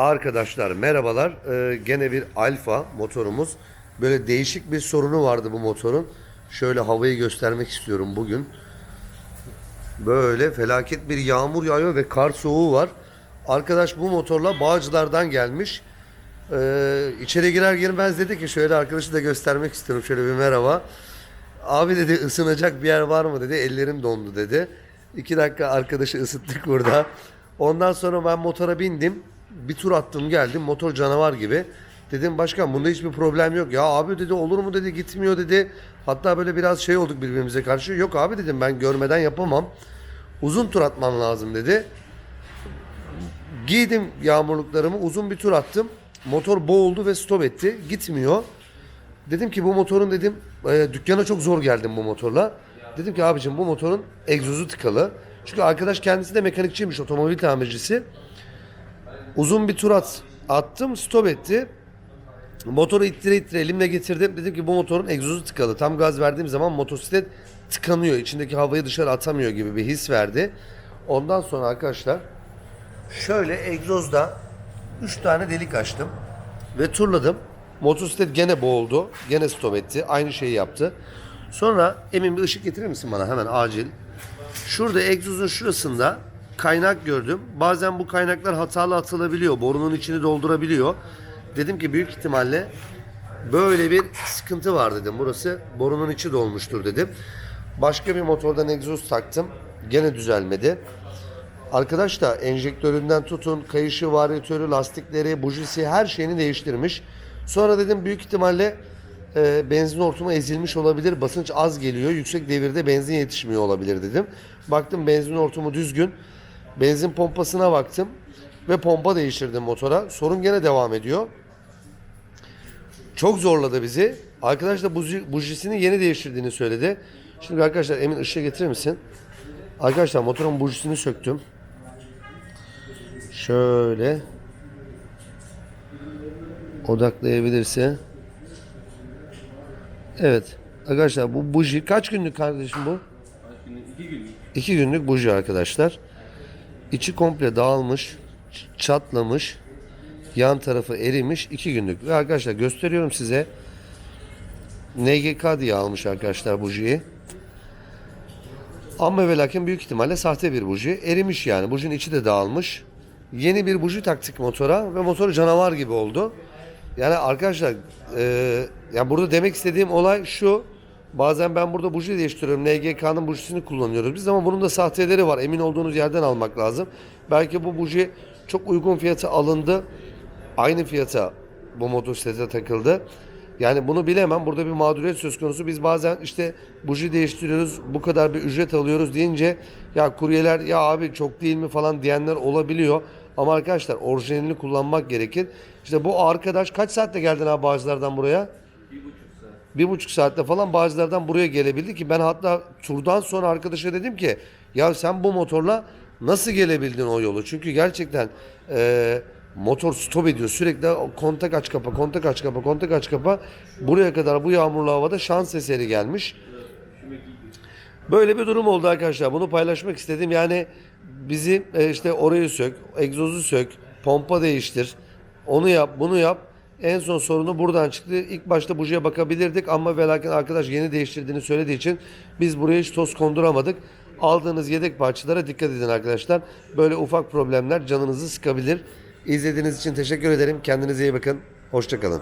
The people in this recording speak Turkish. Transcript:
Arkadaşlar merhabalar. Ee, gene bir Alfa motorumuz. Böyle değişik bir sorunu vardı bu motorun. Şöyle havayı göstermek istiyorum bugün. Böyle felaket bir yağmur yağıyor ve kar soğuğu var. Arkadaş bu motorla Bağcılar'dan gelmiş. Ee, içeri girer girmez dedi ki şöyle arkadaşı da göstermek istiyorum. Şöyle bir merhaba. Abi dedi ısınacak bir yer var mı dedi. Ellerim dondu dedi. İki dakika arkadaşı ısıttık burada. Ondan sonra ben motora bindim. Bir tur attım geldim. Motor canavar gibi. Dedim başkan bunda hiçbir problem yok. Ya abi dedi olur mu dedi gitmiyor dedi. Hatta böyle biraz şey olduk birbirimize karşı. Yok abi dedim ben görmeden yapamam. Uzun tur atmam lazım dedi. Giydim yağmurluklarımı uzun bir tur attım. Motor boğuldu ve stop etti. Gitmiyor. Dedim ki bu motorun dedim e, dükkana çok zor geldim bu motorla. Dedim ki abicim bu motorun egzozu tıkalı. Çünkü arkadaş kendisi de mekanikçiymiş otomobil tamircisi. Uzun bir tur at, attım stop etti. Motoru ittire ittire elimle getirdim. Dedim ki bu motorun egzozu tıkalı. Tam gaz verdiğim zaman motosiklet tıkanıyor. İçindeki havayı dışarı atamıyor gibi bir his verdi. Ondan sonra arkadaşlar şöyle egzozda 3 tane delik açtım ve turladım. Motosiklet gene boğuldu. Gene stop etti. Aynı şeyi yaptı. Sonra Emin bir ışık getirir misin bana hemen acil? Şurada egzozun şurasında kaynak gördüm. Bazen bu kaynaklar hatalı atılabiliyor. Borunun içini doldurabiliyor. Dedim ki büyük ihtimalle böyle bir sıkıntı var dedim. Burası borunun içi dolmuştur dedim. Başka bir motordan egzoz taktım. Gene düzelmedi. Arkadaş da enjektöründen tutun, kayışı, varyatörü, lastikleri, bujisi her şeyini değiştirmiş. Sonra dedim büyük ihtimalle e, benzin hortumu ezilmiş olabilir. Basınç az geliyor. Yüksek devirde benzin yetişmiyor olabilir dedim. Baktım benzin hortumu düzgün. Benzin pompasına baktım ve pompa değiştirdim motora. Sorun gene devam ediyor. Çok zorladı bizi. Arkadaş da buji- bujisini yeni değiştirdiğini söyledi. Şimdi arkadaşlar Emin ışığı getirir misin? Arkadaşlar motorun bujisini söktüm. Şöyle odaklayabilirse. Evet. Arkadaşlar bu buji kaç günlük kardeşim bu? İki günlük. İki günlük buji arkadaşlar. İçi komple dağılmış, çatlamış, yan tarafı erimiş. iki günlük. Ve arkadaşlar gösteriyorum size. NGK diye almış arkadaşlar bujiyi. Ama ve lakin büyük ihtimalle sahte bir buji. Erimiş yani. Bujinin içi de dağılmış. Yeni bir buji taktık motora ve motor canavar gibi oldu. Yani arkadaşlar e, yani burada demek istediğim olay şu. Bazen ben burada buji değiştiriyorum. NGK'nın bujisini kullanıyoruz biz ama bunun da sahteleri var. Emin olduğunuz yerden almak lazım. Belki bu buji çok uygun fiyata alındı. Aynı fiyata bu motosiklete takıldı. Yani bunu bilemem. Burada bir mağduriyet söz konusu. Biz bazen işte buji değiştiriyoruz, bu kadar bir ücret alıyoruz deyince ya kuryeler ya abi çok değil mi falan diyenler olabiliyor. Ama arkadaşlar orijinalini kullanmak gerekir. İşte bu arkadaş kaç saatte geldin abi Bağcılar'dan buraya? Bir buçuk. Bir buçuk saatte falan Bağcılar'dan buraya gelebildi ki ben hatta turdan sonra arkadaşa dedim ki ya sen bu motorla nasıl gelebildin o yolu? Çünkü gerçekten e, motor stop ediyor sürekli kontak aç kapa kontak aç kapa kontak aç kapa buraya kadar bu yağmurlu havada şans eseri gelmiş. Böyle bir durum oldu arkadaşlar. Bunu paylaşmak istedim. Yani bizi e, işte orayı sök, egzozu sök, pompa değiştir. Onu yap, bunu yap. En son sorunu buradan çıktı. İlk başta bujiye bakabilirdik ama ve lakin arkadaş yeni değiştirdiğini söylediği için biz buraya hiç toz konduramadık. Aldığınız yedek parçalara dikkat edin arkadaşlar. Böyle ufak problemler canınızı sıkabilir. İzlediğiniz için teşekkür ederim. Kendinize iyi bakın. Hoşçakalın.